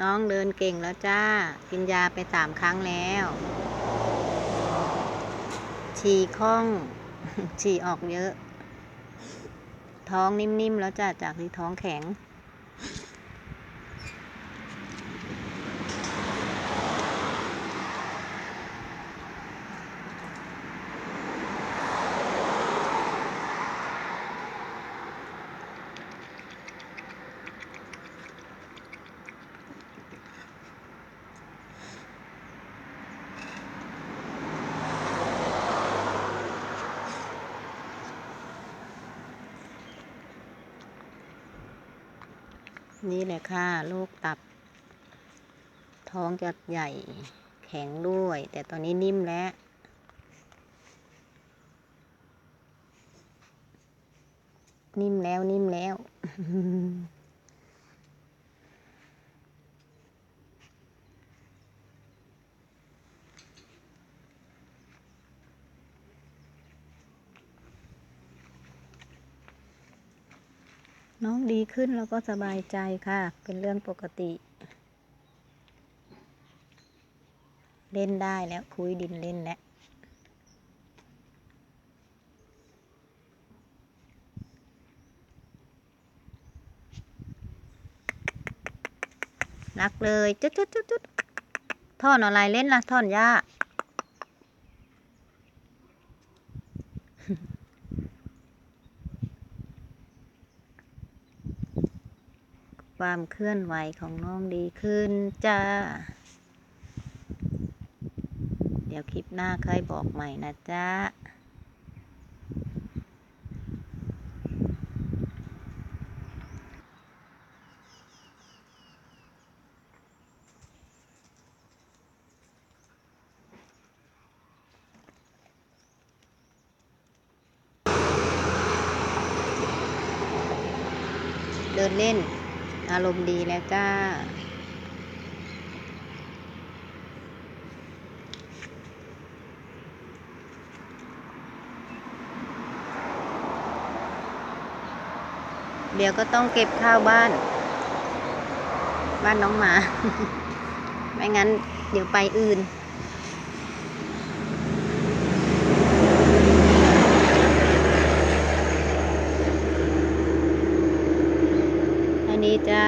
น้องเดินเก่งแล้วจ้า กินยาไปสามครั้งแล้ว ฉี่คล่อง ฉี่ออกเยอะ ท้องนิ่มๆแล้วจ้า จากที่ท้องแข็ง นี่แหละค่ะโรคตับ ท้องจะใหญ่แข็งด้วย แต่ตอนนี้นิ่มแล้ว นิ่มแล้วนิ่มแล้ว น้องดีขึ้นแล้วก็สบายใจค่ะ เป็นเรื่องปกติ เล่นได้แล้วคุยดินเล่นแล้วรักเลยจุดจุดจุดจุดท่อนอะไรเล่นล่ะท่อนหญ้า ความเคลื่อนไหวของน้องดีขึ้นจ้า เดี๋ยวคลิปหน้าค่อยบอกใหม่นะจ๊ะเดินเล่น อารมณ์ดีแล้วจ้า เดี๋ยวก็ต้องเก็บข้าวบ้าน บ้านน้องหมา ไม่งั้นเดี๋ยวไปอื่น দিতা